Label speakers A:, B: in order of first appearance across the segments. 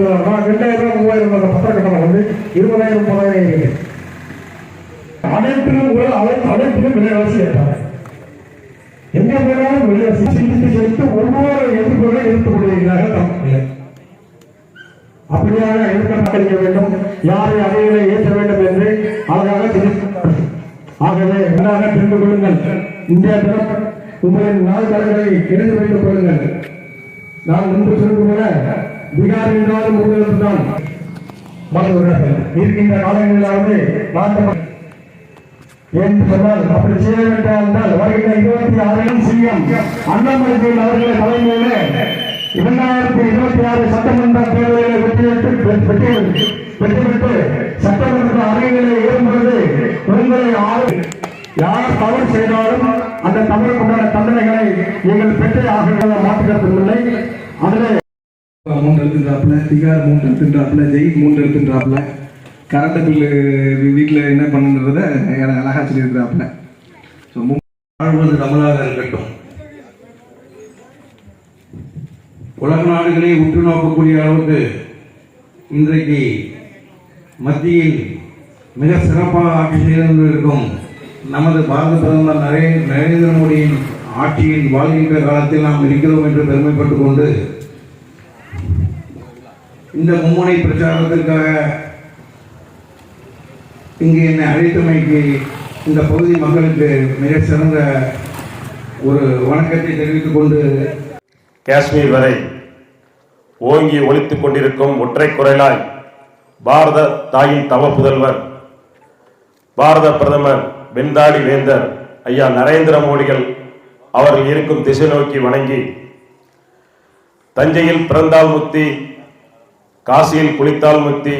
A: கொடுக்குறாங்கன்னா ரெண்டாயிரம் ரூபாய் மூவாயிரம் ரூபாய் பத்திர கட்டணம் வந்து இருபதாயிரம் முப்பதாயிரம் இருக்கு அனைத்திலும் கூட அனை- அனைத்திலும் விலைவாசி ஏற்றாங்க. எங்க போனாலும் விலைவாசி சிந்தித்து சேர்த்து ஒவ்வொரு எதிர்ப்புகளை எடுத்துக் கொண்டிருக்கிறார்கள் தமிழ் அப்படியாக எதிர்க்க வேண்டும். யாரை அவைகளை ஏற்ற வேண்டும் என்று அழகாக தெரிவித்தார்கள் ஆகவே நன்றாக தெரிந்து கொள்ளுங்கள். இந்தியா தினம் உங்களின் நாள் தலைவரை இணைந்து வைத்துக் கொள்ளுங்கள். நான் முன்பு சொல்வது போல பீகார் என்றாலும் உங்களுக்கு தான் இருக்கின்ற காலங்களிலாவது நாட்டு என்று சொன்னால் அப்படி செய்ய வேண்டால் வருகின்ற இருபத்தி ஆறிலும் சிஎம் அண்ணாமலை அவர்களை தலைமையிலே இரண்டாயிரத்தி இருபத்தி ஆறு சட்டமன்ற தேர்தலில் பெற்று வெற்றி வெற்றிபெற்று சட்டமன்ற அறைகளை ஏறும்பொழுது உங்களை ஆறு யார் தவறு செய்தாலும் அந்த தவறுக்கு தண்டனைகளை நீங்கள் பெற்றே ஆகின்றதை மாற்றுகிறது இல்லை அதிலே
B: மூன்று எடுத்துட்டாப்புல திகார் மூன்று எடுத்துட்டாப்புல ஜெய் மூன்று எடுத்துட்டாப்புல. கரண்ட் பில்லு வீட்டில் என்ன பண்ணுன்றத எனக்கு அழகா சொல்லியிருக்கிறாப்புல. ஸோ
C: வாழ்வது தமிழாக இருக்கட்டும். உலக நாடுகளை உற்று நோக்கக்கூடிய அளவுக்கு இன்றைக்கு மத்தியில் மிக சிறப்பாக ஆட்சி செய்து இருக்கும் நமது பாரத பிரதமர் நரே நரேந்திர மோடியின் ஆட்சியில் வாழ்கின்ற காலத்தில் நாம் இருக்கிறோம் என்று பெருமைப்பட்டு கொண்டு இந்த மும்முனை பிரச்சாரத்திற்காக இங்கே என்னை அழைத்தமைக்கு இந்த பகுதி மக்களுக்கு மிக சிறந்த ஒரு வணக்கத்தை தெரிவித்துக் கொண்டு
D: காஷ்மீர் வரை ஓங்கி ஒழித்துக் கொண்டிருக்கும் ஒற்றை குரலாய் பாரத தாயின் தவ புதல்வர் பாரத பிரதமர் வெண்தாடி வேந்தர் ஐயா நரேந்திர மோடிகள் அவர்கள் இருக்கும் திசை நோக்கி வணங்கி தஞ்சையில் பிறந்தால் முத்தி காசியில் குளித்தால் முக்தி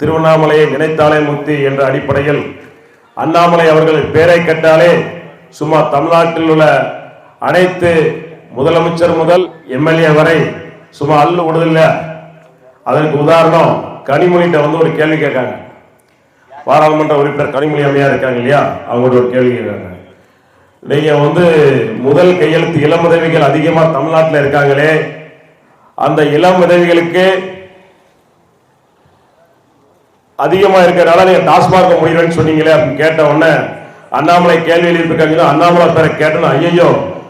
D: திருவண்ணாமலையை நினைத்தாலே முக்தி என்ற அடிப்படையில் அண்ணாமலை அவர்கள் பேரை கேட்டாலே சும்மா தமிழ்நாட்டில் உள்ள அனைத்து முதலமைச்சர் முதல் எம்எல்ஏ வரை சும்மா அள்ளு விடுதில்ல. அதற்கு உதாரணம் கனிமொழிகிட்ட வந்து ஒரு கேள்வி கேட்காங்க. பாராளுமன்ற உறுப்பினர் கனிமொழி அம்மையா இருக்காங்க இல்லையா? அவங்கள்ட்ட ஒரு கேள்வி கேட்காங்க. நீங்க வந்து முதல் கையெழுத்து இளம் உதவிகள் அதிகமாக தமிழ்நாட்டில் இருக்காங்களே அந்த இளம் உதவிகளுக்கு அதிகமாக இருக்கிறனால நீங்கள் டாஸ்மாக் முடியலன்னு சொன்னீங்களே அப்படின்னு கேட்ட உடனே அண்ணாமலை கேள்வி எழுப்பிருக்காங்க அண்ணாமலை பேரை கேட்டணும் ஐயோ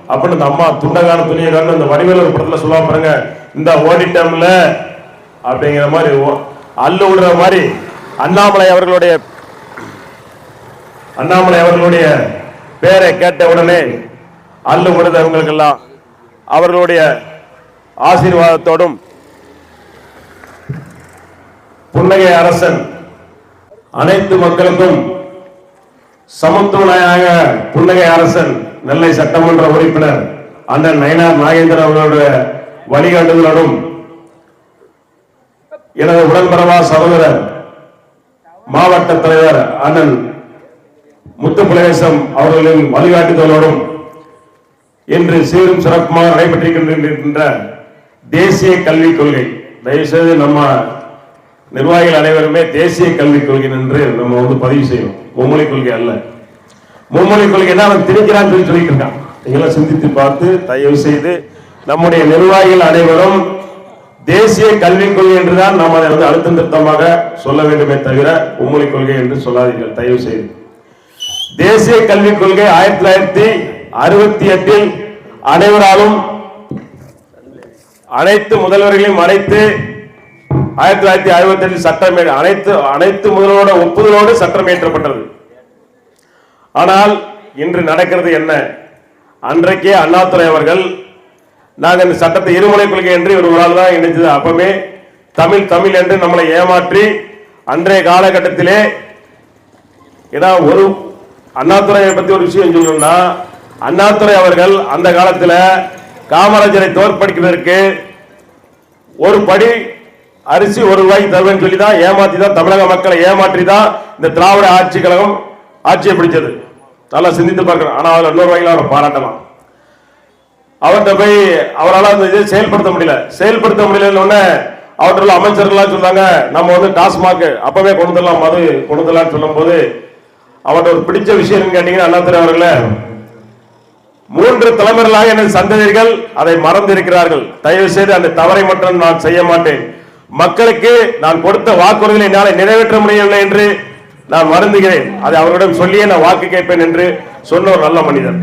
D: அப்படின்னு இந்த அம்மா துண்டகான துணியகான இந்த வடிவேலர் படத்தில் படத்துல சொல்லுவா பாருங்க இந்த ஓடிட்டம்ல அப்படிங்கிற மாதிரி ஓ- அள்ளு விடுற மாதிரி அண்ணாமலை அவர்களுடைய அண்ணாமலை அவர்களுடைய பேரை கேட்ட உடனே அள்ளு விடுதவங்களுக்கெல்லாம் அவர்களுடைய ஆசீர்வாதத்தோடும் புன்னகை அரசன். அனைத்து மக்களுக்கும் சமத்துவனாக புன்னகை அரசன் நெல்லை சட்டமன்ற உறுப்பினர் அண்ணன் நயனார் நாகேந்திரன் அவர்களுடைய வழிகாட்டுதலோடும் எனது உடன்பரவா சகோதரர் மாவட்ட தலைவர் அண்ணன் முத்துப்பிளவேசம் அவர்களின் வழிகாட்டுதலோடும் இன்று சீரும் சிறப்புமாக நடைபெற்றிருக்கின்ற தேசிய கல்விக் கொள்கை. தயவுசெய்து நம்ம நிர்வாகிகள் அனைவருமே தேசிய கல்விக் கொள்கை என்று நம்ம வந்து பதிவு செய்யணும். மும்மொழி கொள்கை அல்ல. மும்மொழி கொள்கை தான் அவன் திணிக்கிறான்னு சொல்லி சொல்லிட்டு இருக்கான். இதெல்லாம் சிந்தித்து பார்த்து தயவு செய்து நம்முடைய நிர்வாகிகள் அனைவரும் தேசிய கல்விக் கொள்கை என்றுதான் நாம் அதை வந்து அழுத்தம் திருத்தமாக சொல்ல வேண்டுமே தவிர மும்மொழி கொள்கை என்று சொல்லாதீர்கள். தயவு செய்து. தேசிய கல்விக் கொள்கை ஆயிரத்தி தொள்ளாயிரத்தி அறுபத்தி எட்டில் அனைவராலும் அனைத்து முதல்வர்களையும் அழைத்து ஆயிரத்தி தொள்ளாயிரத்தி அறுபத்தி எட்டில் சட்டம் அனைத்து அனைத்து முதலோட ஒப்புதலோடு சட்டம் இயற்றப்பட்டது. ஆனால் இன்று நடக்கிறது என்ன? அன்றைக்கே அண்ணாதுரை அவர்கள் நாங்கள் இந்த சட்டத்தை இருமொழி கொள்கை என்று ஒரு நாள் தான் இணைத்தது. அப்பவே தமிழ் தமிழ் என்று நம்மளை ஏமாற்றி அன்றைய காலகட்டத்திலே ஏன்னா ஒரு அண்ணாதுரையை பற்றி ஒரு விஷயம் சொல்லணும்னா அண்ணாதுரை அவர்கள் அந்த காலத்தில் காமராஜரை தோற்கடிக்கிறதற்கு ஒரு படி அரிசி ஒரு ரூபாய்க்கு தருவேன்னு சொல்லி தான் ஏமாத்தி தான் தமிழக மக்களை ஏமாற்றி தான் இந்த திராவிட ஆட்சி கழகம் ஆட்சியை பிடிச்சது. நல்லா சிந்தித்து பார்க்கணும். ஆனா அதில் இன்னொரு வகையில் அவரை பாராட்டலாம். அவர்கிட்ட போய் அவரால் அந்த இதை செயல்படுத்த முடியல. செயல்படுத்த முடியலன்னு உடனே அவர்கிட்ட உள்ள அமைச்சர்கள்லாம் சொன்னாங்க நம்ம வந்து டாஸ்மாக் அப்பவே கொண்டு வரலாம் மது கொண்டு சொல்லும்போது அவர்கிட்ட ஒரு பிடிச்ச விஷயம் என்னன்னு கேட்டீங்கன்னா அண்ணாதுரை அவர்களே மூன்று தலைமுறைகளாக எனது சந்ததிகள் அதை மறந்து இருக்கிறார்கள் தயவு செய்து அந்த தவறை மட்டும் நான் செய்ய மாட்டேன். மக்களுக்கு நான் கொடுத்த வாக்குறுதிகளை என்னால் நிறைவேற்ற முடியவில்லை என்று நான் வருந்துகிறேன். அதை அவரிடம் சொல்லியே நான் வாக்கு கேட்பேன் என்று சொன்ன ஒரு நல்ல மனிதர்.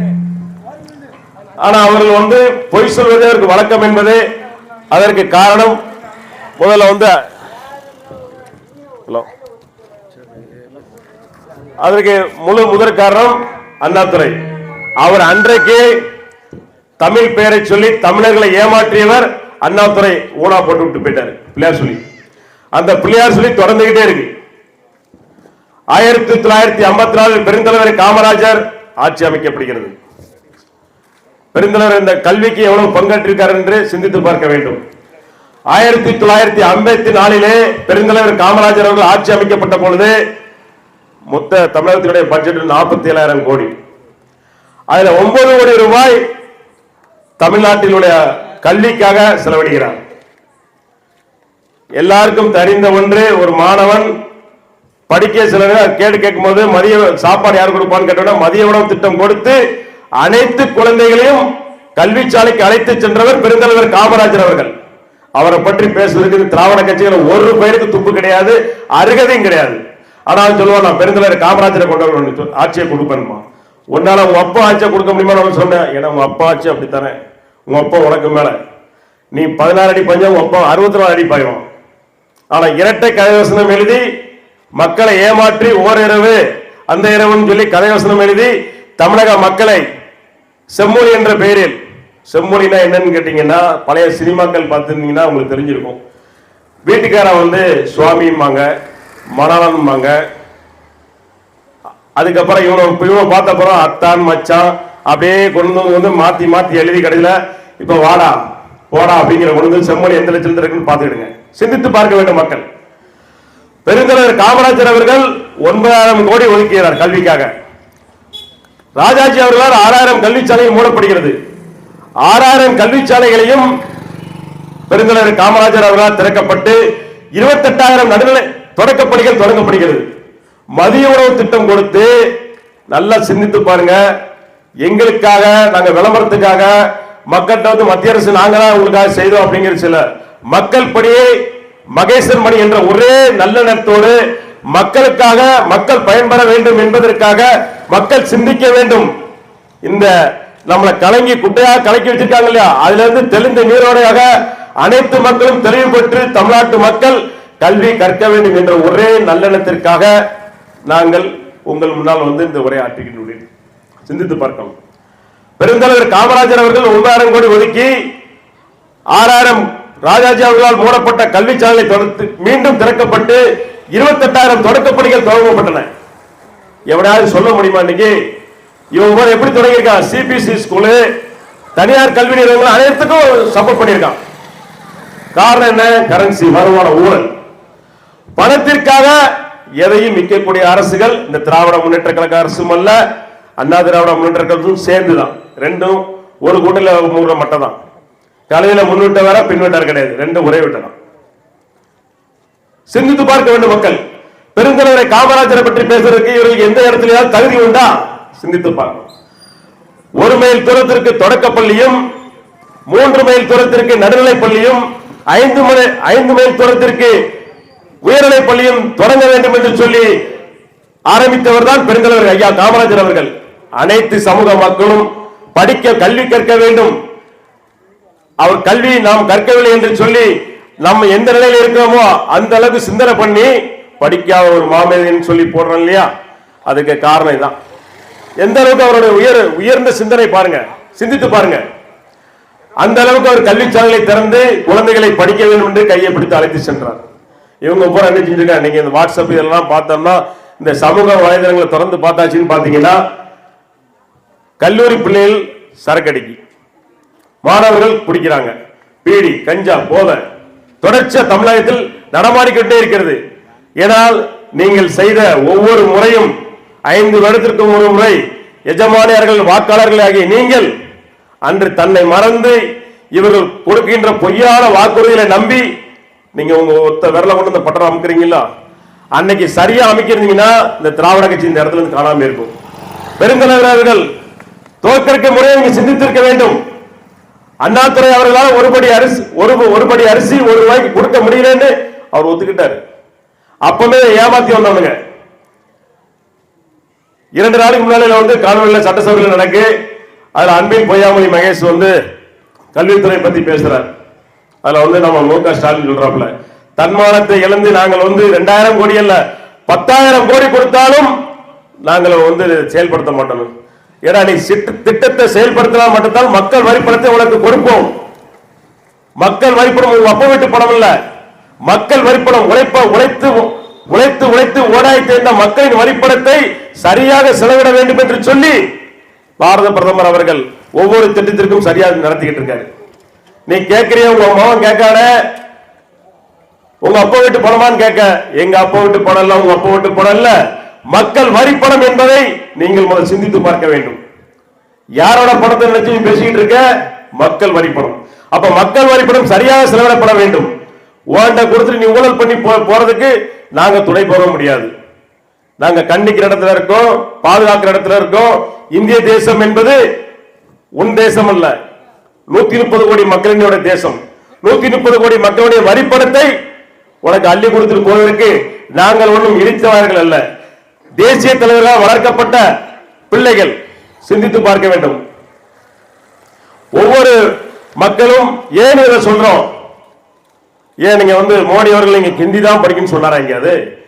D: ஆனா அவர்கள் வந்து பொய் சொல்வதே அவருக்கு வழக்கம் என்பது அதற்கு காரணம். முதல்ல வந்து ஹலோ. அதற்கு முழு முதற் காரணம் அண்ணாதுரை. அவர் அன்றைக்கு தமிழ் பெயரை சொல்லி தமிழர்களை ஏமாற்றியவர் அண்ணாதுரை. ஊனா போட்டு விட்டு போயிட்டாரு. பிள்ளையார் சொல்லி. அந்த பிள்ளையார் சொல்லி தொடர்ந்துகிட்டே இருக்கு. ஆயிரத்தி தொள்ளாயிரத்தி ஐம்பத்தி நாலு பெருந்தலைவர் காமராஜர் ஆட்சி அமைக்கப்படுகிறது. பெருந்தலைவர் இந்த கல்விக்கு எவ்வளவு பங்காற்றிருக்கார் என்று சிந்தித்து பார்க்க வேண்டும். ஆயிரத்தி தொள்ளாயிரத்தி ஐம்பத்தி நாலிலே பெருந்தலைவர் காமராஜர் அவர்கள் ஆட்சி அமைக்கப்பட்ட பொழுது மொத்த தமிழகத்தினுடைய பட்ஜெட் நாற்பத்தி ஏழாயிரம் கோடி. அதுல ஒன்பது கோடி ரூபாய் தமிழ்நாட்டினுடைய கல்விக்காக செலவிடுகிறார். எல்லாருக்கும் தெரிந்த ஒன்று ஒரு மாணவன் படிக்க சில நேரம் கேட்டு கேட்கும் போது மதிய சாப்பாடு யார் கொடுப்பான்னு கேட்டோம்னா மதிய உணவு திட்டம் கொடுத்து அனைத்து குழந்தைகளையும் கல்வி சாலைக்கு அழைத்து சென்றவர் பெருந்தலைவர் காமராஜர் அவர்கள். அவரை பற்றி பேசுவதற்கு திராவிட கட்சிகள் ஒரு பேருக்கு துப்பு கிடையாது அருகதையும் கிடையாது. ஆனால் சொல்லுவான் நான் பெருந்தலைவர் காமராஜரை கொண்டு ஆட்சியை கொடுப்பேன்மா. உன்னால உன் அப்பா ஆட்சியை கொடுக்க முடியுமா நான் சொன்னேன் ஏன்னா உன் அப்பா ஆட்சி அப்படித்தானே. உன் அப்பா உனக்கு மேல. நீ பதினாறு அடி பஞ்சம் உன் அப்பா அறுபத்தி நாலு அடி பாயும். ஆனா இரட்டை கதைவசனம் எழுதி மக்களை ஏமாற்றி ஓரிரவு அந்த இரவுன்னு சொல்லி கதைவசனம் எழுதி தமிழக மக்களை செம்மொழி என்ற பெயரில் செம்மொழினா என்னன்னு கேட்டீங்கன்னா பழைய சினிமாக்கள் பார்த்துருந்தீங்கன்னா உங்களுக்கு தெரிஞ்சிருக்கும். வீட்டுக்காரன் வந்து சுவாமிம்பாங்க மணவன்பாங்க அதுக்கப்புறம் இவனை இவனை பார்த்தப்புறம் அத்தான் மச்சான் அப்படியே கொண்டு வந்து வந்து மாத்தி மாத்தி எழுதி கடையில் இப்ப வாடா போடா அப்படிங்கிற கொண்டு வந்து செம்மொழி எந்த லட்சத்தில் இருக்குன்னு பார்த்துக்கிடுங்க. சிந்தித்து பார்க்க வேண்டும் மக்கள். பெருந்தலைவர் காமராஜர் அவர்கள் ஒன்பதாயிரம் கோடி ஒதுக்கிறார் கல்விக்காக. ராஜாஜி அவர்களால் ஆறாயிரம் கல்விச்சாலைகள் மூடப்படுகிறது. ஆறாயிரம் கல்விச்சாலைகளையும் பெருந்தலைவர் காமராஜர் அவர்களால் திறக்கப்பட்டு இருபத்தெட்டாயிரம் நடுநிலை தொடக்கப்படிகள் தொடங்கப்படுகிறது. மதிய உணவு திட்டம் கொடுத்து நல்லா சிந்தித்து பாருங்க. எங்களுக்காக நாங்க விளம்பரத்துக்காக மக்கள்கிட்ட வந்து மத்திய அரசு நாங்க தான் உங்களுக்காக செய்தோம் அப்படிங்கிற சில மக்கள் படியே மகேசன் மணி என்ற ஒரே நல்லெண்ணத்தோடு மக்களுக்காக மக்கள் பயன்பெற வேண்டும் என்பதற்காக மக்கள் சிந்திக்க வேண்டும். இந்த நம்மளை கலங்கி குட்டையா கலக்கி வச்சிருக்காங்க இல்லையா? அதுல இருந்து தெளிந்த நீரோடையாக அனைத்து மக்களும் தெளிவு பெற்று தமிழ்நாட்டு மக்கள் கல்வி கற்க வேண்டும் என்ற ஒரே நல்லெண்ணத்திற்காக நாங்கள் உங்கள் முன்னால் வந்து இந்த உரையை சிந்தித்து பார்க்கணும் பெருந்தலைவர் காமராஜர் அவர்கள் ஒன்பதாயிரம் கோடி ஒதுக்கி ஆறாயிரம் ராஜாஜி அவர்களால் மூடப்பட்ட கல்வி தொடர்ந்து மீண்டும் திறக்கப்பட்டு இருபத்தெட்டாயிரம் தொடக்கப்படிகள் தொடங்கப்பட்டன. எவனாவது சொல்ல முடியுமா இன்னைக்கு? இவன் எப்படி தொடங்கியிருக்கான் சிபிசி ஸ்கூலு தனியார் கல்வி நிறுவனங்கள் அனைத்துக்கும் சப்போர்ட் பண்ணியிருக்கான். காரணம் என்ன? கரன்சி வருமான ஊழல். பணத்திற்காக எதையும் விற்கக்கூடிய அரசுகள் இந்த திராவிட முன்னேற்ற கழக அரசும் அல்ல அண்ணா திராவிட முன்னேற்ற கழகத்தும் சேர்ந்துதான். ரெண்டும் ஒரு கூட்டில் மூணு மட்டும் தான் காலையில முன்விட்ட வேற பின்விட்டார் கிடையாது. ரெண்டும் ஒரே விட்டதான் சிந்தித்து பார்க்க வேண்டும் மக்கள். பெருந்தலைவரை காமராஜரை பற்றி பேசுறதுக்கு இவர்களுக்கு எந்த இடத்துலயாவது தகுதி உண்டா? சிந்தித்து பார்க்கணும். ஒரு மைல் தூரத்திற்கு தொடக்கப் பள்ளியும் மூன்று மைல் தூரத்திற்கு நடுநிலை பள்ளியும் ஐந்து மணி ஐந்து மைல் தூரத்திற்கு உயர்நிலைப் பள்ளியும் தொடங்க வேண்டும் என்று சொல்லி ஆரம்பித்தவர் தான் பெருந்தலைவர் ஐயா காமராஜர் அவர்கள். அனைத்து சமூக மக்களும் படிக்க கல்வி கற்க வேண்டும். அவர் கல்வி நாம் கற்கவில்லை என்று சொல்லி நம்ம எந்த நிலையில இருக்கிறோமோ அந்த அளவுக்கு சிந்தனை பண்ணி படிக்காத ஒரு மாமேதைன்னு சொல்லி போடுறோம் இல்லையா? அதுக்கு காரணம் இதுதான் எந்த அளவுக்கு அவருடைய உயர் உயர்ந்த சிந்தனை பாருங்க. சிந்தித்து பாருங்க. அந்த அளவுக்கு அவர் கல்விச்சாலைகளை திறந்து குழந்தைகளை படிக்க வேண்டும் என்று கையை பிடித்து அழைத்து சென்றார். இவங்க பூரா என்ன செஞ்சிருக்காங்க நீங்க இந்த வாட்ஸ்அப் இதெல்லாம் பார்த்தோம்னா இந்த சமூக வலைதளங்களை திறந்து பார்த்தாச்சுன்னு பாத்தீங்கன்னா கல்லூரி பிள்ளைகள் சரக்கடிக்கு மாணவர்கள் குடிக்கிறாங்க பீடி கஞ்சா போதை. தொடர்ச்சியா தமிழகத்தில் நடமாடிக்கிட்டே இருக்கிறது. ஏனால் நீங்கள் செய்த ஒவ்வொரு முறையும் ஐந்து வருடத்திற்கு ஒரு முறை எஜமானியர்கள் வாக்காளர்கள் ஆகிய நீங்கள் அன்று தன்னை மறந்து இவர்கள் கொடுக்கின்ற பொய்யான வாக்குறுதிகளை நம்பி நீங்க உங்க ஒத்த விரல கொண்டு இந்த பட்டம் அமுக்குறீங்களா? அன்னைக்கு சரியா அமைக்கிறீங்கன்னா இந்த திராவிட கட்சி இந்த இடத்துல இருந்து காணாமல் இருக்கும் பெருந்தலைவர் அவர்கள் தோற்கடிக்க முறையை நீங்க சிந்தித்திருக்க வேண்டும். அண்ணாதுரை அவர்களால் ஒரு படி அரிசி ஒரு ஒரு படி அரிசி ஒரு ரூபாய்க்கு கொடுக்க முடியலன்னு அவர் ஒத்துக்கிட்டாரு. அப்பவே ஏமாத்தி வந்தவனுங்க. இரண்டு நாளைக்கு முன்னாலே வந்து காணொலியில் சட்டசபையில் நடக்கு. அதில் அன்பின் பொய்யாமொழி மகேஷ் வந்து கல்வித்துறை பத்தி பேசுகிறார் அதுல வந்து நம்ம மு க ஸ்டாலின் சொல்றாப்புல தன்மானத்தை இழந்து நாங்கள் வந்து ரெண்டாயிரம் கோடி அல்ல பத்தாயிரம் கோடி கொடுத்தாலும் நாங்கள் வந்து செயல்படுத்த மாட்டோம். ஏன்னா நீ சிட்டு- திட்டத்தை செயல்படுத்தினால் மட்டும்தான் மக்கள் வரிப்பணத்தை உனக்கு கொடுப்போம். மக்கள் வரிப்பணம் அப்ப அப்பா வீட்டு பணம் இல்ல. மக்கள் வரிப்பணம் உழைப்ப உழைத்து உழைத்து உழைத்து ஓடாய் தேர்ந்த மக்களின் வரிப்பணத்தை சரியாக செலவிட வேண்டும் என்று சொல்லி பாரத பிரதமர் அவர்கள் ஒவ்வொரு திட்டத்திற்கும் சரியாக நடத்திக்கிட்டு இருக்காரு. நீ கேட்கிறிய உங்க மகன் கேட்காத? உங்க அப்பா வீட்டு பணமான்னு கேட்க. எங்க அப்பா வீட்டு பணம் இல்ல உங்க அப்பா வீட்டு பணம் இல்ல. மக்கள் வரிப்பணம் என்பதை நீங்கள் முதல் சிந்தித்து பார்க்க வேண்டும். யாரோட பணத்தை நினைச்சு பேசிக்கிட்டு இருக்க? மக்கள் வரிப்பணம் அப்ப மக்கள் வரிப்பணம் சரியாக செலவிடப்பட வேண்டும். உன்கிட்ட கொடுத்துட்டு நீ ஊழல் பண்ணி போ- போறதுக்கு நாங்க துணை போக முடியாது. நாங்க கண்டிக்கிற இடத்துல இருக்கோம் பாதுகாக்கிற இடத்துல இருக்கோம். இந்திய தேசம் என்பது உன் தேசம் அல்ல. நூத்தி முப்பது கோடி மக்களினுடைய தேசம். நூத்தி முப்பது கோடி மக்களுடைய வரிப்பணத்தை உனக்கு அள்ளி கொடுத்துட்டு போவதற்கு நாங்கள் ஒன்றும் இடித்தவர்கள் அல்ல. தேசிய தலைவர்களால் வளர்க்கப்பட்ட பிள்ளைகள் சிந்தித்து பார்க்க வேண்டும். ஒவ்வொரு மக்களும் ஏன் இதை சொல்றோம்? ஏன் நீங்க வந்து மோடி அவர்கள் நீங்க ஹிந்தி தான் படிக்கணும்னு சொன்னாரா அது?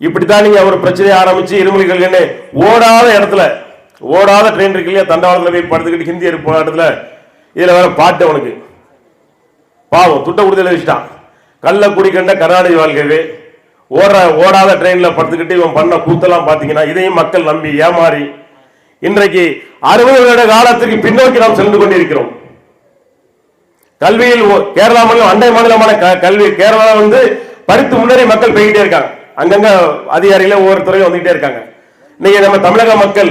D: இப்படித்தான் நீங்க ஒரு பிரச்சனையை ஆரம்பிச்சு இருமொழி ஓடாத இடத்துல ஓடாத ட்ரெயின் இருக்கு இல்லையா? தண்டவாளத்தில் போய் படுத்துக்கிட்டு ஹிந்தி இருப்ப இடத்துல இதுல வேற பாட்டு அவனுக்கு. பாவம் துட்ட கொடுத்து வச்சுட்டான். கள்ள குடிக்கண்ட கருணாநிதி வாழ்க்கையே ஓடுற ஓடாத ட்ரெயின்ல படுத்துக்கிட்டு இவன் பண்ண கூத்தெல்லாம் பாத்தீங்கன்னா இதையும் மக்கள் நம்பி ஏமாறி இன்றைக்கு அறுபது வருட காலத்திற்கு பின்னோக்கி நாம் சென்று கொண்டிருக்கிறோம். கல்வியில் கேரளா மாநிலம் அண்டை மாநிலமான கல்வி கேரளா வந்து பறித்து முன்னேறி மக்கள் போய்கிட்டே இருக்காங்க. அங்கங்க அதிகாரிகள ஒவ்வொரு துறையும் வந்துகிட்டே இருக்காங்க. இன்னைக்கு நம்ம தமிழக மக்கள்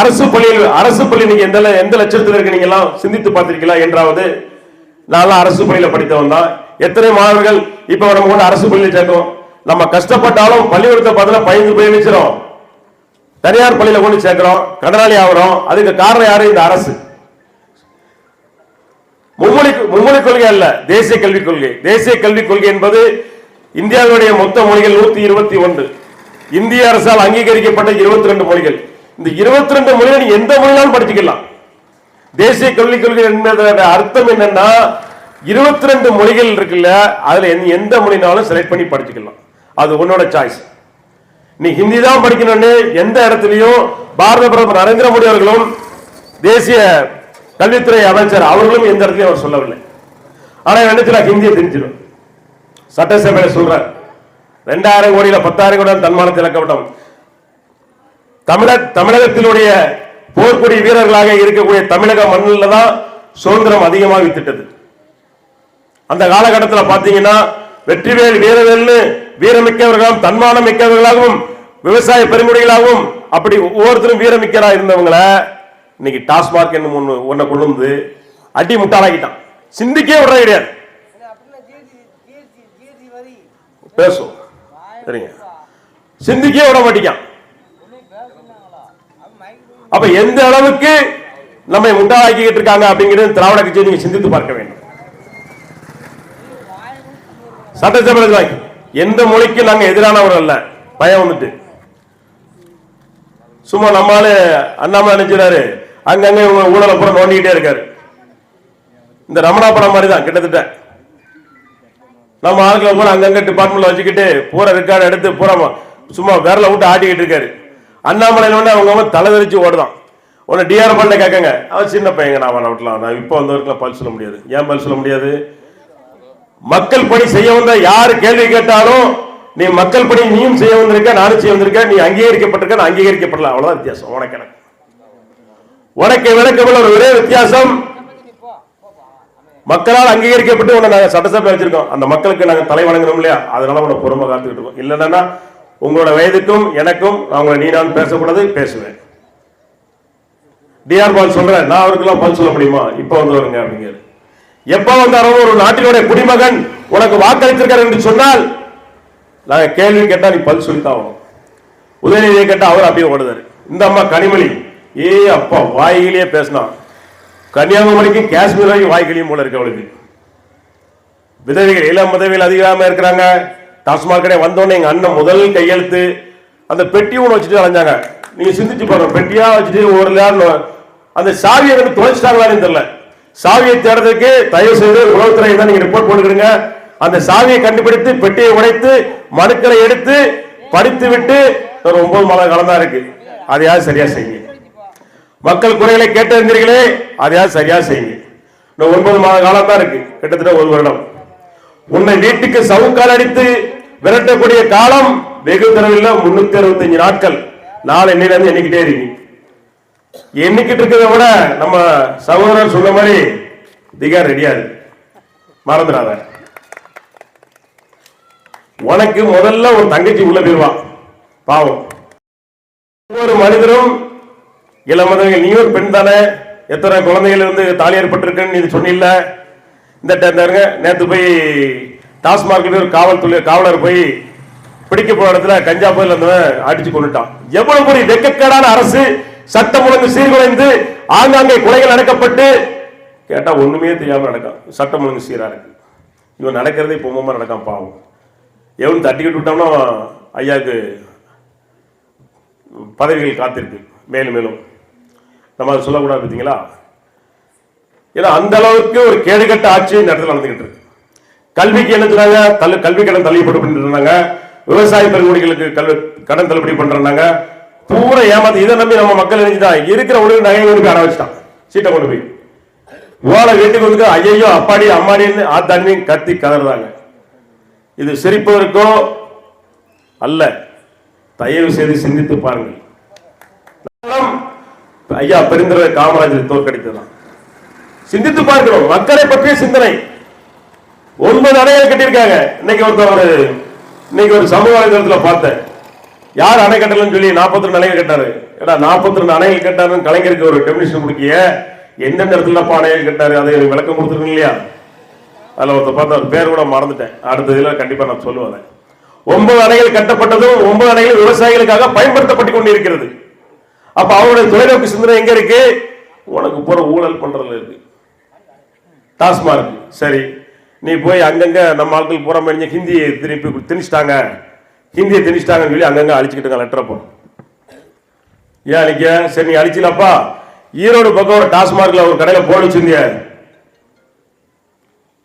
D: அரசு பள்ளியில் அரசு பள்ளி நீங்க எந்த எந்த லட்சத்தில் இருக்கு நீங்க எல்லாம் சிந்தித்து பார்த்திருக்கலாம் என்றாவது நான்லாம் அரசு பள்ளியில படித்தவன் தான். எத்தனை மாணவர்கள் இப்ப நம்ம கொண்டு அரசு பள்ளியில் சேர்க்கும் நம்ம கஷ்டப்பட்டாலும் பள்ளிக்கூடத்தை பார்த்தா பயந்து போய் வச்சிரும் தனியார் பள்ளியில கொண்டு சேர்க்கிறோம். கடனாளி ஆகிறோம் அதுக்கு காரணம் யாரு? இந்த அரசு. மும்மொழி மும்மொழி கொள்கை அல்ல தேசிய கல்விக் கொள்கை. தேசிய கல்விக் கொள்கை என்பது இந்தியாவுடைய மொத்த மொழிகள் நூத்தி இருபத்தி ஒன்று. இந்திய அரசால் அங்கீகரிக்கப்பட்ட இருபத்தி ரெண்டு மொழிகள். இந்த இருபத்தி ரெண்டு மொழிகள் நீ எந்த மொழியிலும் படிச்சுக்கலாம். தேசிய கல்விக் கொள்கை என்பதோட அர்த்தம் என்னன்னா இருபத்தி ரெண்டு மொழிகள் இருக்குல்ல அதுல எந்த மொழினாலும் செலக்ட் பண்ணி படிச்சுக்கலாம். அது உன்னோட சாய்ஸ் நீ ஹிந்தி தான் படிக்கணும்னு எந்த இடத்துலையும் பாரத பிரதமர் நரேந்திர மோடி அவர்களும் தேசிய கல்வித்துறை அமைச்சர் அவர்களும் எந்த இடத்துலையும் அவர் சொல்லவில்லை. ஆனா இவன் ஹிந்தியை தெரிஞ்சிடும் சட்டசபையில சொல்றார் ரெண்டாயிரம் கோடியில பத்தாயிரம் கோடி தன்மானத்தை இழக்கப்பட்டோம் தமிழக தமிழகத்தினுடைய போர்க்குடி வீரர்களாக இருக்கக்கூடிய தமிழக மண்ணில் தான் சுதந்திரம் அதிகமாக வித்திட்டது அந்த காலகட்டத்தில் பார்த்தீங்கன்னா வெற்றிவேல் வீரவேல்னு வீரமிக்கவர்களாகவும் தன்மானம் மிக்கவர்களாகவும் விவசாய பெருங்குடிகளாகவும் அப்படி ஒவ்வொருத்தரும் வீரமிக்கரா இருந்தவங்கள இன்னைக்கு டாஸ்மாக் என்னும் ஒன்று ஒன்றை கொண்டு வந்து அடி முட்டாளாக்கிட்டான். சிந்திக்கே விடுறது கிடையாது. பேசும் சரிங்க. சிந்திக்கே விட மாட்டேங்கான் அப்ப எந்த அளவுக்கு நம்மை முட்டாளாக்கிட்டு இருக்காங்க அப்படிங்கிறது திராவிட கட்சியை நீங்க சிந்தித்து பார்க்க வேண்டும். சட்டசபை எந்த மொழிக்கு நாங்க எதிரானவர் அல்ல. பயம் வந்துட்டு. சும்மா நம்மளால அண்ணாமலை நினைச்சாரு அங்கங்க இவங்க ஊழல பூரா நோண்டிக்கிட்டே இருக்காரு. இந்த ரமணா படம் மாதிரி தான் கிட்டத்தட்ட. நம்ம ஆட்களை கூட அங்கங்க டிபார்ட்மெண்ட்ல வச்சுக்கிட்டு பூரா ரெக்கார்டு எடுத்து பூரா சும்மா விரல விட்டு ஆட்டிக்கிட்டு இருக்காரு. அண்ணாமலையில வந்து அவங்க அவன் தலை தெரிச்சு ஓடுதான். உன்னை டிஆர் பண்ண கேட்கங்க. அவன் சின்ன பையங்க நான் அவனை விட்டலாம் நான் இப்போ வந்தவருக்குலாம் பல் சொல்ல முடியாது. ஏன் பல் சொல்ல முடியாது? மக்கள் பணி செய்ய வந்த யாரு கேள்வி கேட்டாலும் நீ மக்கள் பணி நீயும் செய்ய வந்திருக்க நானும் செய்ய வந்திருக்க நீ அங்கீகரிக்கப்பட்டிருக்க நான் அங்கீகரிக்கப்படல. அவ்வளவுதான் வித்தியாசம் உனக்கு எனக்கு உனக்கு விளக்கமுள்ள ஒரு ஒரே வித்தியாசம் மக்களால் அங்கீகரிக்கப்பட்டு உன்னை நாங்கள் சட்டசபை வச்சிருக்கோம். அந்த மக்களுக்கு நாங்க தலை வணங்கணும் இல்லையா? அதனால உன்னை பொறுமை காத்துக்கிட்டு இருக்கோம். இல்லைன்னா உங்களோட வயதுக்கும் எனக்கும் நான் உங்களை நீ நான் பேசக்கூடாது பேசுவேன். டிஆர் பால் சொல்றேன். நான் அவருக்கெல்லாம் பதில் சொல்ல முடியுமா? இப்போ வந்து வருங்க அப்படிங்கிறது எப்ப வந்தாரோ ஒரு நாட்டினுடைய குடிமகன் உனக்கு வாக்களித்திருக்கார் என்று சொன்னால் நாங்க கேள்வி கேட்டா நீ பதில் சொல்லித்தான் உதயநிதியை கேட்டா அவர் அப்படியே ஓடுதாரு. இந்த அம்மா கனிமொழி ஏ அப்பா வாய்கிலேயே பேசினா. கன்னியாகுமரிக்கு காஷ்மீர் வரைக்கும் வாய்கிலையும் போல இருக்கு அவளுக்கு. விதவிகள் இளம் விதவிகள் அதிகமாக இருக்கிறாங்க. டாஸ்மாக் கடை வந்தோடனே எங்க அண்ணன் முதல் கையெழுத்து. அந்த பெட்டி ஒன்று வச்சுட்டு அலைஞ்சாங்க. நீங்க சிந்திச்சு பாருங்க பெட்டியா வச்சுட்டு ஒரு அந்த சாவியை வந்து தொலைச்சிட்டாங்களான்னு தெரியல. சாவியை தேடுறதுக்கு தயவு செய்து உளவுத்துறை தான் நீங்க ரிப்போர்ட் போட்டுக்கிறீங்க அந்த சாவியை கண்டுபிடித்து பெட்டியை உடைத்து மனுக்களை எடுத்து படித்து விட்டு ஒரு ஒன்பது மாத காலம் தான் இருக்கு. அதையாவது சரியா செய்யுங்க. மக்கள் குறைகளை கேட்டிருந்தீர்களே அதையாவது சரியா செய்யுங்க. இன்னும் ஒன்பது மாத காலம் தான் இருக்கு. கிட்டத்தட்ட ஒரு வருடம். உன்னை வீட்டுக்கு சவுக்கால் அடித்து விரட்டக்கூடிய காலம் வெகு தரவில் முன்னூத்தி அறுபத்தஞ்சு நாட்கள். நாளை எண்ணிலிருந்து எண்ணிக்கிட்டே இருக்கீங்க. எண்ணிக்கிட்டு இருக்கிறத விட நம்ம சகோதரர் சொன்ன மாதிரி திகா ரெடியா இருக்கு. மறந்துடாத. உனக்கு முதல்ல ஒரு தங்கச்சி உள்ள போயிருவான் பாவம். ஒவ்வொரு மனிதரும் இளமதங்கள் நீ ஒரு பெண் தானே? எத்தனை குழந்தைகள் வந்து தாலி ஏற்பட்டிருக்குன்னு நீ சொன்னில்ல? இந்த ட- நேற்று நேத்து போய் டாஸ்மாக ஒரு காவல்துறை காவலர் போய் பிடிக்க போன இடத்துல கஞ்சா போயில இருந்தவன் அடிச்சு கொண்டுட்டான் எவ்வளவு பெரிய வெக்கக்கேடான அரசு சட்டம் ஒழுங்கு சீர்குலைந்து ஆங்காங்கே கொலைகள் நடக்கப்பட்டு கேட்டா ஒண்ணுமே தெரியாம நடக்கும் சட்டம் ஒழுங்கு சீரா இருக்கு. இவன் நடக்கிறதே பொம்மை நடக்கான் பாவம். எவன் தட்டிக்கிட்டு விட்டோம்னா ஐயாவுக்கு பதவிகள் காத்திருக்கு. மேலும் மேலும். நம்ம அதை சொல்லக்கூடாது பார்த்தீங்களா? ஏன்னா அந்த அளவுக்கு ஒரு கேடுகட்ட ஆட்சி இந்த இடத்துல நடந்துகிட்டு இருக்கு. கல்விக்கு என்ன சொன்னாங்க? தள்ளு கல்வி கடன் தள்ளுபடி பண்ணிட்டு இருந்தாங்க. விவசாய பெருங்குடிகளுக்கு கல்வி கடன் தள்ளுபடி பண்றாங்க. பூரா ஏமாத்து. இதை நம்பி நம்ம மக்கள் நினைச்சுட்டான் இருக்கிற உடனே நகை கொண்டு போய் அட வச்சுட்டான். சீட்டை கொண்டு போய். ஓலை வீட்டுக்கு வந்து ஐயோ அப்பாடி அம்மாடின்னு ஆத்தாடி கத்தி கதறாங்க இது சிரிப்பதற்கோ அல்ல. தயவு செய்து சிந்தித்து பாருங்கள். ஐயா பெருந்தர காமராஜர் தோற்கடித்ததான் சிந்தித்து பார்க்கிறோம். மக்களை பற்றிய சிந்தனை. ஒன்பது அணைகள் கட்டியிருக்காங்க. இன்னைக்கு ஒருத்தர் இன்னைக்கு ஒரு சமூக வலைதளத்தில் பார்த்தேன். யார் அணை கட்டலன்னு சொல்லி 42 ரெண்டு அணைகள் கட்டாரு ஏடா 42 ரெண்டு அணைகள் கட்டாருன்னு கலைஞருக்கு ஒரு டெபினிஷன் கொடுக்கிய எந்தெந்த இடத்துல அணைகள் கட்டாரு அதை எனக்கு விளக்கம் கொடுத்துருங்க இல்லையா? அதில் ஒருத்தர் பார்த்தா ஒரு பேர் கூட மறந்துட்டேன். அடுத்த இதில் கண்டிப்பாக நான் சொல்லுவேன் அதை. ஒன்பது அணைகள் கட்டப்பட்டதும் ஒன்பது அணைகள் விவசாயிகளுக்காக பயன்படுத்தப்பட்டு கொண்டிருக்கிறது. அப்ப அவருடைய தொலைநோக்கு சிந்தனை எங்க இருக்கு? உனக்கு போற ஊழல் பண்றதுல இருக்கு. டாஸ்மார்க். சரி. நீ போய் அங்கங்க நம்ம ஆட்கள் பூரா மறிஞ்ச ஹிந்தியை திருப்பி திணிச்சிட்டாங்க. ஹிந்தியை திணிச்சிட்டாங்கன்னு சொல்லி அங்கங்க அழிச்சுக்கிட்டு லெட்டர் போ ஏன் அழிக்க? சரி நீ அழிச்சிலப்பா ஈரோடு பக்கம் ஒரு டாஸ்மார்க்ல ஒரு கடையில போர்டு வச்சிருந்திய.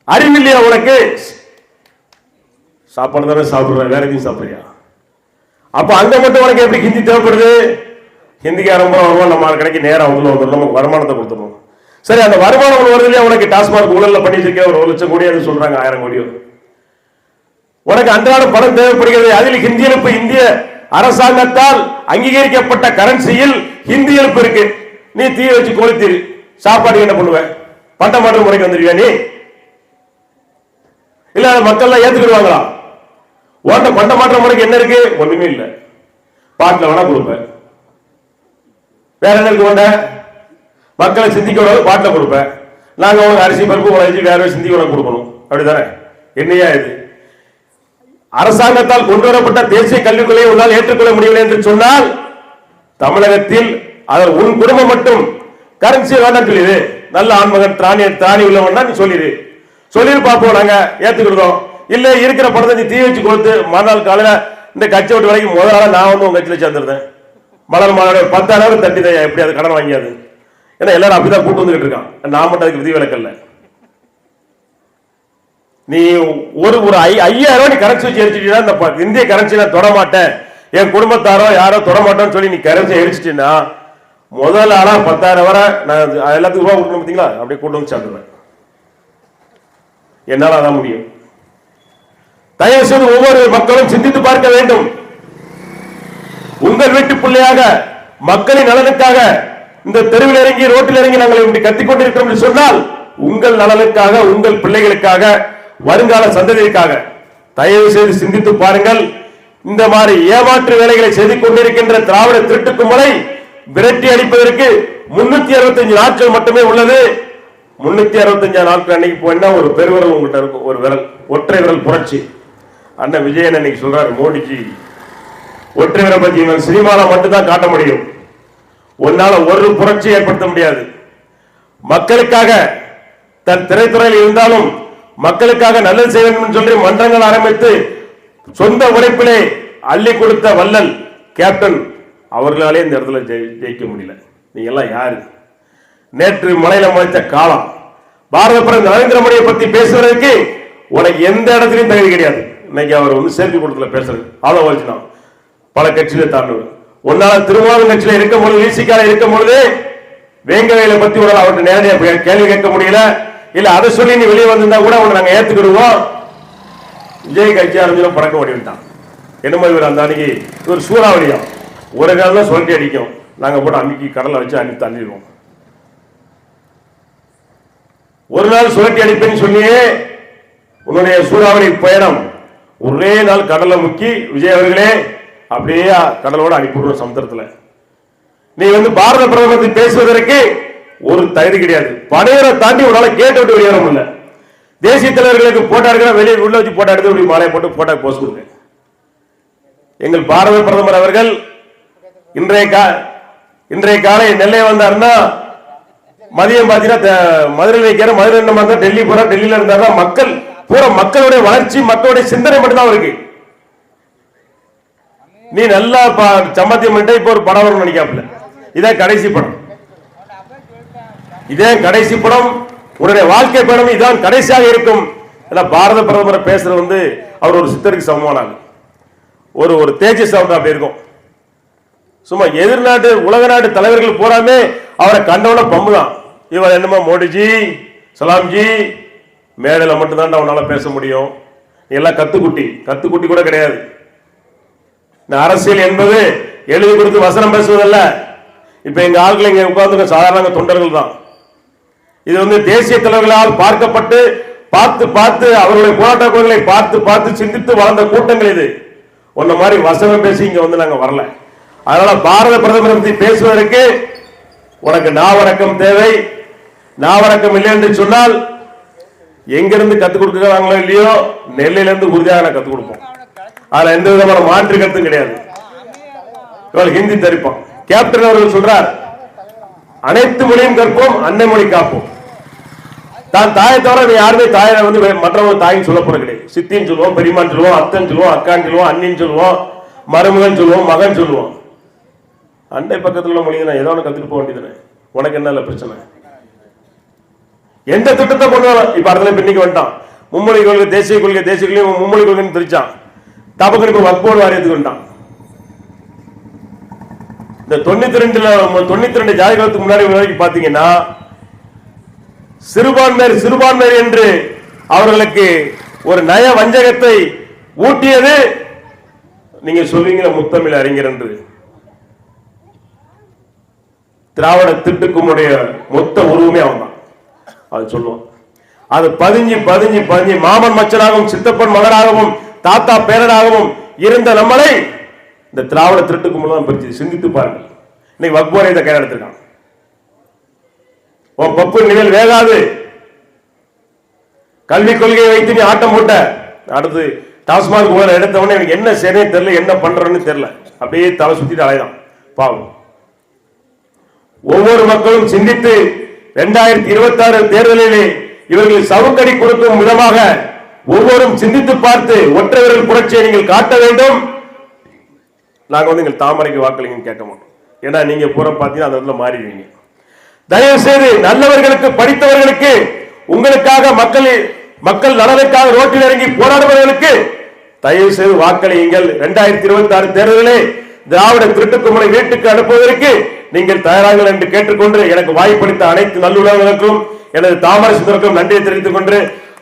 D: அறிவில்லையா உனக்கு? சாப்பாடு தானே சாப்பிடுற வேற எதையும் சாப்பிடுறியா? அப்ப அங்க மட்டும் உனக்கு எப்படி ஹிந்தி தேவைப்படுது? ஹிந்திக்காரன் ரொம்ப வருவோம் நம்ம கடைக்கு நேரம் வந்து வந்துடும் நமக்கு வருமானத்தை கொடுத்துருவோம் சரி அந்த வருமானம் வருது இல்லையா உனக்கு? டாஸ்மார்க் உள்ள பண்ணிட்டு இருக்க ஒரு ஒரு லட்சம் கோடி அது சொல்றாங்க ஆயிரம் கோடியோ. உனக்கு அன்றாட பணம் தேவைப்படுகிறது. அதில் ஹிந்தி எழுப்பு இந்திய அரசாங்கத்தால் அங்கீகரிக்கப்பட்ட கரன்சியில் ஹிந்தி எழுப்பு இருக்கு. நீ தீ வச்சு கொளுத்திரு சாப்பாடு என்ன பண்ணுவேன் பண்ட மாற்று முறைக்கு வந்துருவியா நீ? இல்ல மக்கள்லாம் மக்கள் ஏத்துக்கிடுவாங்களா? ஓட்ட பண்ட மாற்ற முறைக்கு என்ன இருக்கு? ஒண்ணுமே இல்ல. பாட்டில் வேணா கொடுப்பேன் வேற என்ன இருக்கு மக்களை சிந்திக்க விடாது பாட்டில் கொடுப்பேன் நாங்க உங்களுக்கு அரிசி பருப்பு உழைச்சி வேற சிந்திக்க கொடுக்கணும். அப்படிதானே என்னையா இது? அரசாங்கத்தால் கொண்டு வரப்பட்ட தேசிய கல்விக் கொள்கையை உன்னால் ஏற்றுக்கொள்ள முடியவில்லை என்று சொன்னால் தமிழகத்தில் அதில் உன் குடும்பம் மட்டும். கரன்சி வேண்டாம் சொல்லிடு நல்ல ஆண்மகன் திராணி திராணி உள்ளவன்னா நீ சொல்லிடு. சொல்லி பார்ப்போம் நாங்க ஏத்துக்கிடுறோம். இல்ல இருக்கிற படத்தை நீ தீ வச்சு கொடுத்து மறுநாள் காலையில இந்த கட்சி விட்டு வரைக்கும் முதல் நாளா நான் வந்து உங்க கட்சியில சேர்ந்துருந்தேன். மலர் மாநாடு பத்தாயிரம் தட்டி தான் எப்படி அது கடன் வாங்கியாது? ஏன்னா எல்லாரும் அப்படிதான் கூட்டு வந்துகிட்டு இருக்கான். நான் மட்டும் அதுக்கு விதி விலக்கல்ல நீ ஒரு ஒரு ஐ- ஐயாயிரம் ரூபாய் நீ கரன்சி வச்சு எரிச்சிட்டீங்கன்னா இந்த இந்திய கரன்சி நான் தொடமாட்டேன் என் குடும்பத்தாரோ யாரோ தொடரமாட்டேன்னு சொல்லி நீ கரன்சி எரிச்சிட்டீங்கன்னா முதல் ஆளா பத்தாயிரம் வரை நான் எல்லாத்துக்கும் ரூபா கொடுக்கணும் பார்த்தீங்களா? அப்படியே கொண்டு வந்து சேர்ந்துருவேன் என்னால் அதான் முடியும். தயவு செய்து ஒவ்வொரு மக்களும் சிந்தித்து பார்க்க வேண்டும். உங்கள் வீட்டு பிள்ளையாக மக்களின் நலனுக்காக இந்த தெருவில் இறங்கி ரோட்டில் இறங்கி நாங்கள் இப்படி கத்திக் கொண்டிருக்கிறோம் என்று சொன்னால் உங்கள் நலனுக்காக உங்கள் பிள்ளைகளுக்காக வருங்கால சந்ததிக்காக தயவு செய்து சிந்தித்து பாருங்கள். இந்த மாதிரி ஏமாற்று வேலைகளை செய்து கொண்டிருக்கின்ற திராவிட திருட்டு கும்பலை விரட்டி அடிப்பதற்கு முன்னூத்தி அறுபத்தஞ்சு நாட்கள் மட்டுமே உள்ளது. முன்னூத்தி அறுபத்தஞ்சு நாட்கள் அன்னைக்கு போனா ஒரு பெருவிரல் உங்கள்கிட்ட இருக்கும் ஒரு விரல் ஒற்றை விரல் புரட்சி. அண்ணன் விஜயன் அன்னைக்கு சொல்றாரு மோடிஜி ஒற்றை விரல் பத்தி இவன் சினிமால மட்டும்தான் காட்ட முடியும். உன்னால ஒரு புரட்சி ஏற்படுத்த முடியாது. மக்களுக்காக தன் திரைத்துறையில் இருந்தாலும் மக்களுக்காக நல்லது செய்ய வேண்டும் சொல்லி மன்றங்கள் ஆரம்பித்து சொந்த உழைப்பிலே அள்ளி கொடுத்த வள்ளல் கேப்டன் அவர்களாலே இந்த இடத்துல ஜெயி- ஜெயிக்க முடியல. நீங்க எல்லாம் யாரு? நேற்று மலையில முளைத்த காலம் பாரத பிரதமர் நரேந்திர மோடியை பத்தி பேசுவதற்கு உனக்கு எந்த இடத்துலயும் தகுதி கிடையாது. இன்னைக்கு அவர் வந்து சேர்க்கை கூட்டத்துல பேசுறது. அவ்வளவு வச்சுனா பல கட்சியில தாண்டுவது. உன்னால திருமாவளவன் கட்சியில இருக்கும் பொழுது வீசிக்கால இருக்கும் பொழுது வேங்கவேலை பத்தி உடல் அவர்கிட்ட நேரடியாக கேள்வி கேட்க முடியல. இல்ல அதை சொல்லி நீ வெளியே வந்திருந்தா கூட உன்னை நாங்க ஏத்துக்கிடுவோம். விஜய் கட்சி ஆரம்பிச்சு பறக்க ஓடிவிட்டான். என்னமோ இவர் அந்த அன்னைக்கு இவர் சூறாவளியா ஒரு காலம் தான் சொல்லி அடிக்கும். நாங்க போட்டு அன்னைக்கு கடலை வச்சு அனுப்பி தள்ளிடுவோம். ஒரு நாள் சுழட்டி அடிப்பேன்னு சொல்லியே உன்னுடைய சூறாவளி பயணம். ஒரே நாள் கடலை முக்கி விஜய் அவர்களே அப்படியே கடலோட அனுப்பிவிடுவோம் சமுத்திரத்தில். நீ வந்து பாரத பிரதமர் பேசுவதற்கு ஒரு தகுதி கிடையாது. படையரை தாண்டி உன்னால கேட்டு விட்டு வெளியேற முடியல. தேசிய தலைவர்களுக்கு போட்டா இருக்கிற வெளியே உள்ள வச்சு போட்டா எடுத்து இப்படி மாலையை போட்டு போட்டா போஸ்ட் கொடுங்க. எங்கள் பாரத பிரதமர் அவர்கள் இன்றைய கா இன்றைய காலை நெல்லை வந்தாருன்னா மதியம் பாத்தீங்கன்னா த- மதுரையில் வைக்கிற மதுரை என்ன இருந்தா டெல்லி போறா டெல்லியில இருந்தாருன்னா மக்கள் பூரா மக்களுடைய வளர்ச்சி மக்களுடைய சிந்தனை மட்டும்தான் இருக்கு நீ நல்லா பா- சம்பாத்தியம் பண்ணிட்டு இப்போ ஒரு படம் வரும்னு நினைக்காப்புல. இதான் கடைசி படம். இதே கடைசி படம் உன்னுடைய வாழ்க்கை படம் இதான் கடைசியாக இருக்கும் ஏன்னா பாரத பிரதமரை பேசுறது வந்து அவர் ஒரு சித்தருக்கு சமமானாங்க ஒரு ஒரு தேஜஸ் அவங்க அப்படி இருக்கும். சும்மா எதிர்நாட்டு உலக நாட்டு தலைவர்கள் போறாமே அவரை கண்டவன பம்பு தான் இவர் என்னமோ மோடிஜி சலாம்ஜி மேடையில் மட்டும்தான் அவனால பேச முடியும். எல்லாம் கத்துக்குட்டி. கத்துக்குட்டி கூட கிடையாது. இந்த அரசியல் என்பது எழுதி கொடுத்து வசனம் பேசுவதல்ல. இப்ப எங்க ஆட்கள் இங்க உட்கார்ந்து சாதாரண தொண்டர்கள் தான் இது வந்து தேசிய தலைவர்களால் பார்க்கப்பட்டு பார்த்து பார்த்து அவர்களுடைய போராட்ட குரல்களை பார்த்து பார்த்து சிந்தித்து வளர்ந்த கூட்டங்கள் இது. உன்ன மாதிரி வசனம் பேசி இங்க வந்து நாங்க வரல. அதனால பாரத பிரதமரை பத்தி பேசுவதற்கு உனக்கு நாவரக்கம் தேவை. நாவரக்கம் இல்லை என்று சொன்னால் எங்கிருந்து கத்துக் கொடுக்குறாங்களோ இல்லையோ நெல்லையில இருந்து உறுதியாக நான் கத்துக் கொடுப்போம். அதுல எந்த விதமான மாற்று கருத்தும் கிடையாது. இவள் ஹிந்தி தரிப்போம். கேப்டன் அவர்கள் சொல்றார் அனைத்து மொழியும் கற்போம் அன்னை மொழி காப்போம். தான் தாயை தவிர யாருமே தாயை வந்து மற்றவங்க தாயின்னு சொல்ல போறது கிடையாது சித்தின்னு சொல்லுவோம் பெரியமான்னு சொல்லுவோம் அத்தன் சொல்லுவோம் அக்கான்னு சொல்லுவோம் அண்ணின்னு சொல்லுவோம் மருமகன் சொல்லுவோம் மகன் சொல்லுவோம். அண்டை பக்கத்தில் உள்ள மொழி நான் ஏதோ ஒன்று கற்றுட்டு போக வேண்டியதுனே உனக்கு என்ன பிரச்சனை? எந்த திட்டத்தை கொண்டு வரலாம் இப்ப அடுத்த பின்னிக்கு வந்துட்டான். மும்மொழி கொள்கை தேசிய கொள்கை தேசிய கொள்கை மும்மொழி கொள்கைன்னு தெரிச்சான் தபக்கு இப்போ வக்போர்டு வாரியத்துக்கு வந்துட்டான். இந்த தொண்ணூத்தி ரெண்டுல தொண்ணூத்தி ரெண்டு ஜாதகத்துக்கு முன்னாடி வரைக்கும் பாத்தீங்கன்னா சிறுபான்மையர் சிறுபான்மையர் என்று அவர்களுக்கு ஒரு நய வஞ்சகத்தை ஊட்டியது நீங்க சொல்வீங்கள முத்தமிழ் அறிஞர் என்று. திராவிட திட்டுக்குமுடைய மொத்த உருவமே அவன் தான் அது சொல்லுவான். அது பதிஞ்சு பதிஞ்சு பதிஞ்சு மாமன் மச்சனாகவும் சித்தப்பன் மகனாகவும் தாத்தா பேரனாகவும் இருந்த நம்மளை இந்த திராவிட திருட்டுக்குமுள்ள தான் பிரிச்சு சிந்தித்து பாருங்கள். இன்னைக்கு வக்போரை இதை கையில் எடுத்திருக்கான் உன் பப்பு நிழல் வேகாது. கல்விக் கொள்கையை வைத்து நீ ஆட்டம் போட்ட. அடுத்து டாஸ்மாக் ஊழல் எடுத்தவொடனே எனக்கு என்ன செய்யணும் தெரியல என்ன பண்றேன்னு தெரியல. அப்படியே தலை சுத்திட்டு அலைதான். பாவம். ஒவ்வொரு மக்களும் சிந்தித்து இரண்டாயிரத்தி இருபத்தி ஆறு தேர்தலிலே இவர்கள் சவுக்கடி கொடுக்கும் விதமாக ஒவ்வொரும் சிந்தித்து பார்த்து ஒற்றை புரட்சியை நீங்கள் காட்ட வேண்டும். நாங்க வந்து எங்கள் தாமரைக்கு வாக்களிங்கன்னு கேட்க மாட்டோம் ஏன்னா நீங்க பூரா பார்த்தீங்கன்னா அந்த இடத்துல மாறிடுவீங்க. தயவு செய்து நல்லவர்களுக்கு படித்தவர்களுக்கு உங்களுக்காக மக்கள் மக்கள் நலனுக்காக ரோட்டில் இறங்கி போராடுபவர்களுக்கு தயவு செய்து வாக்களியுங்கள். இரண்டாயிரத்தி இருபத்தி ஆறு தேர்தலிலே திராவிட திருட்டுக்குமலை வீட்டுக்கு அனுப்புவதற்கு நீங்கள் தயாராங்கள் என்று கேட்டுக்கொண்டு எனக்கு வாய்ப்பளித்த அனைத்து நல்லுறவுகளுக்கும் எனது தாமரை சுந்தருக்கும் நன்றியை தெரிவித்துக் கொண்டு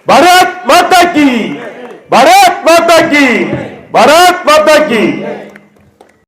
D: பரத் மாதா கி பரத் மாதா கி பரத் மாதா கி.